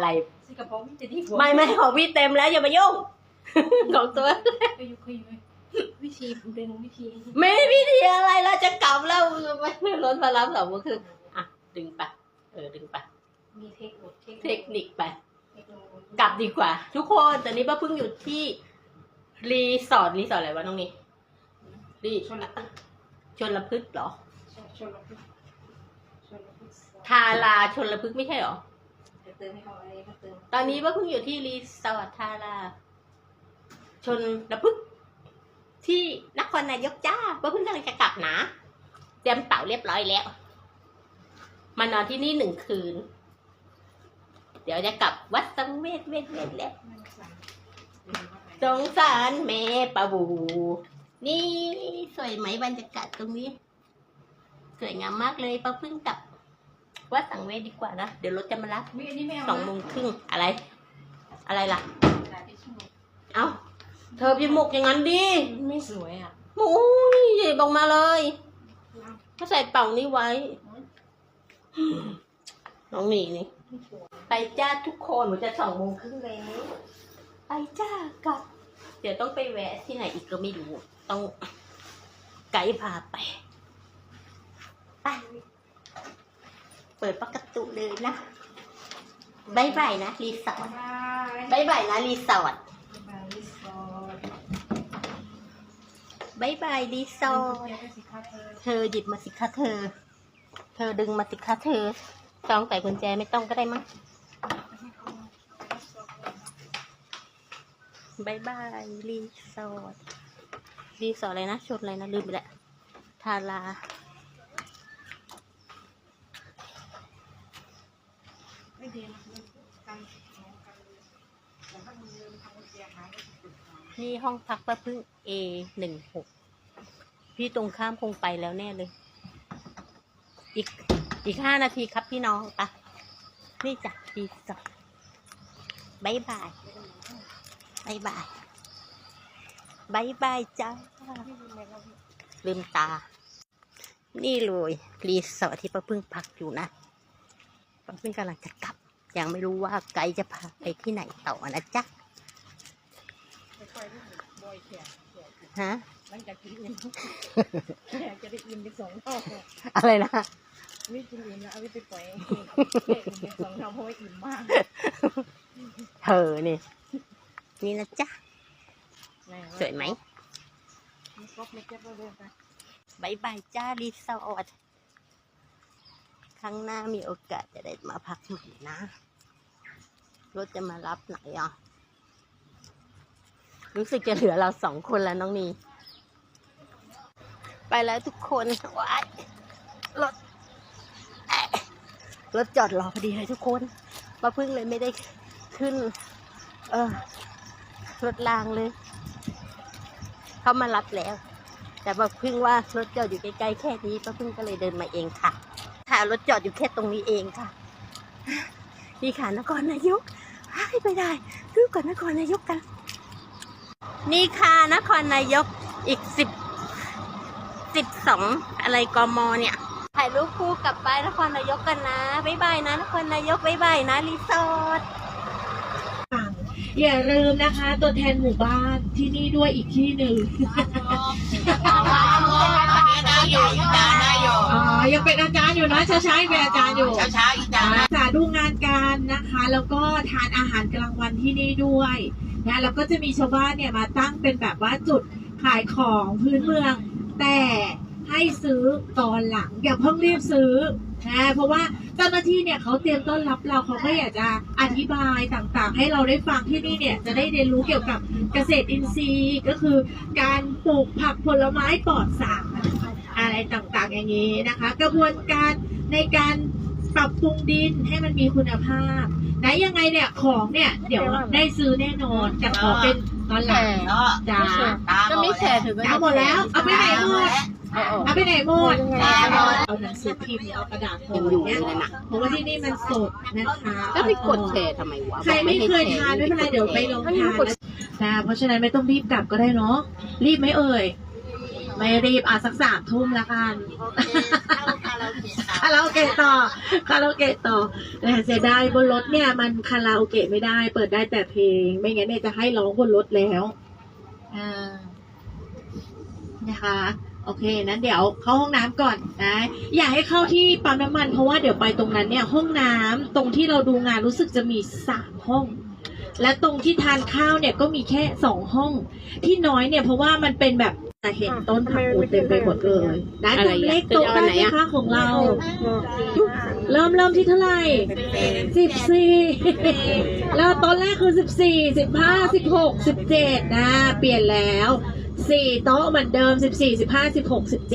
อะไรสิกระป๋องจะดีกว่าไม่ไม่ของพี่เต็มแล้วอย่ามายุ่งของตัวไปอยู่คุยไปวิธีดึงวิธีไม่วิธีอะไรเราจะกลับแล้วไม่รถมารับสองโมงครึ่งอะดึงไปเออดึงไปมีเทคนิคเทคนิคไปเทคโนโลยีกลับดีกว่า ทุกคนตอนนี้ป้าเพิ่งอยู่ที่รีสอร์ทรีสอร์ทอะไรวะน้องนี่รีชนละชนละพฤกษ์เหรอชนละพึกชนละพึกทาราชนละพฤกษ์ไม่ใช่เหรอ เติมให้เขาอะไรก็เติมตอนนี้ป้าเพิ่งอยู่ที่รีสอร์ททาราชนละพฤกที่นครนายกจ้าป้าเพิ่งกำลังจะกลับนะเตรียมเป๋าเรียบร้อยแล้ว มานอนที่นี่หนึ่งคืน เดี๋ยวจะกลับวัดสังเวชเวชเวชแล้วสงสารแม่ปะบู นี่สวยไหมบรรยากาศตรงนี้ สวยงามมากเลยป้าพิ่งกลับ วัดสังเวชดีกว่านะ เดี๋ยวรถจะมารับวิอันนี้ไม่เอาสองโมงครึ่งอะไร อะไรล่ะกระดาษทิชชู่เอ้า เธอพิมพ์หมกอย่างนั้นดิไม่สวยอะโอ้ยบอกมาเลยก็ใส่เป่านี้ไว้ น้องหนีนี่ ไปจ้าทุกคนหนูจะสองโมงครึ่งแล้ว ไปจ้ากลับ เดี๋ยวต้องไปแวะที่ไหนอีกก็ไม่รู้ ต้องไกด์พาไปไป เปิดประตูเลยนะบายบายนะรีสอร์ทบายบายบายนะรีสอร์ทบายรีสอร์ทบายบายรีสอร์ทเดี๋ยวสิคะเธอเธอหยิบมาสิคะเธอ เธอดึงมาสิคะเธอจองใส่กุญแจไม่ต้องก็ได้มั้งบายบายรีสอร์ทรีสอร์ทอะไรนะชดอะไรนะลืมไปแล้วทารา ไม่ดีนะการของกันแต่ถ้ามึงลืมทำเสียหายก็จะปวดหัวนี่ห้องพักป้าพึ่ง A หนึ่งหกพี่ตรงข้ามคงไปแล้วแน่เลย อีกอีกห้านาทีครับพี่น้องปะนี่จ้ะรีสอร์ทบายบายบายบายบายบายจ้าไม่ดูเลยเราลืมตา นี่เลยรีสอร์ทที่ป้าพึ่งพักอยู่นะ ป้าพึ่งกำลังจะกลับ ยังไม่รู้ว่าไกด์จะพาไปที่ไหนต่อนะจ๊ะไปปล่อยลูกบอยแขกแขกฮะหลังจากกินอิ่มแขกจะได้อิ่มไปสองรอบอะไรนะวิกินอิ่มแล้วเอาไปปล่อยแขกอิ่มไปสองรอบเพราะว่าอิ่มมาก เธอนี่ นี่นะจ๊ะสวยไหมมีครบไม่เก็บเราเดินไปบายบายจ้ารีสอร์ท ครั้งหน้ามีโอกาสจะได้มาพักใหม่นะ รถจะมารับไหนอะ รู้สึกจะเหลือเราสองคนแล้วน้องนี ไปแล้วทุกคนว้ายรถรถจอดรอพอดีเลยทุกคนมาพึ่งเลยไม่ได้ขึ้น เออรถรางเลย เขามารับแล้ว แต่ป้าพึ่งว่ารถจอดอยู่ใกล้ๆแค่นี้ป้าพึ่งก็เลยเดินมาเองค่ะ รถจอดอยู่แค่ตรงนี้เองค่ะ นี่ค่ะนครนายกให้ไปได้ดูก่อนนครนายกกัน นี่ค่ะนครนายกอีกสิบสิบสองอะไรกมเนี่ยถ่ายรูปคู่กับป้ายนครนายกกันนะบ๊ายบายนะนครนายกบ๊ายบายนะรีสอร์ทอย่าลืมนะคะ ตัวแทนหมู่บ้านที่นี่ด้วยอีกที่หนึ่งอ๋อ ยังเป็นอาจารย์อยู่นะช้าช้าๆเป็นอาจารย์อยู่ช้าๆอีกจานสาดูงานการนะคะ แล้วก็ทานอาหารกลางวันที่นี่ด้วยนะแล้วก็จะมีชาวบ้านเนี่ยมาตั้งเป็นแบบว่าจุดขายของพื้นเมือง แต่ให้ซื้อตอนหลังอย่าเพิ่งรีบซื้อนะเพราะว่าเจ้าหน้าที่เนี่ยเขาเตรียมต้อนรับเราเขาก็อยากจะอธิบายต่างๆ ให้เราได้ฟังที่นี่เนี่ยจะได้เรียนรู้เกี่ยวกับเกษตรอินทรีย์ก็คือการปลูกผักผลไม้ปลอดสารอะไร ต่างๆ อย่างนี้นะคะ กระบวนการในการปรับปรุงดินให้มันมีคุณภาพนะยังไงเนี่ยของเนี่ย เดี๋ยวได้ซื้อแน่นอนแต่ขอเป็นตอนหลังเนาะจ้าก็มีแชร์ถึงเอาหมดแล้ว เอาไปไหนหมดเอาไปไหนหมดแชร์หมดเอาหนังสือพิมพ์เอากระดาษห่ยังออยู่เนี่ยเลยนะเพราะว่าที่นี่มันสดนะคะแล้วไปกดแชร์ทำไมวะใครไม่เคยทานไม่เป็นไรเดี๋ยวไปลองทานนะนะเพราะฉะนั้นไม่ต้องรีบกลับก็ได้เนาะรีบไหมเอ่ย ไม่รีบอะสักสามทุ่มละกันเข้ากันคาราโอเกะต่อคาราโอเกะต่อแต่เสียดายบนรถเนี่ย มันคาราโอเกะไม่ได้ เปิดได้แต่เพลง ไม่งั้นเนี่ยจะให้ร้องบนรถแล้วอ่านะคะ โอเคนั้นเดี๋ยวเข้าห้องน้ำก่อนนะอยากให้เข้าที่ปั๊มน้ำมันเพราะว่าเดี๋ยวไปตรงนั้นเนี่ย ห้องน้ำตรงที่เราดูงานรู้สึกจะมีสามห้องและตรงที่ทานข้าวเนี่ยก็มีแค่สองห้องที่น้อยเนี่ยเพราะว่ามันเป็นแบบ จะเห็นต้นผักกูดเต็มไปหมดเลยนะอะไรตัวอะเล็กโต๊ะจะเอาได้ไหนไหมอะคะของเรา เริ่มเริ่มที่เท่าไหร่สิบสี่แล้วตอนแรกคือสิบสี่สิบห้าสิบหกสิบเจ็ดนะ เปลี่ยนแล้วสี่โต๊ะเหมือนเดิมสิบสี่สิบห้าสิบหกสิบเจ็ด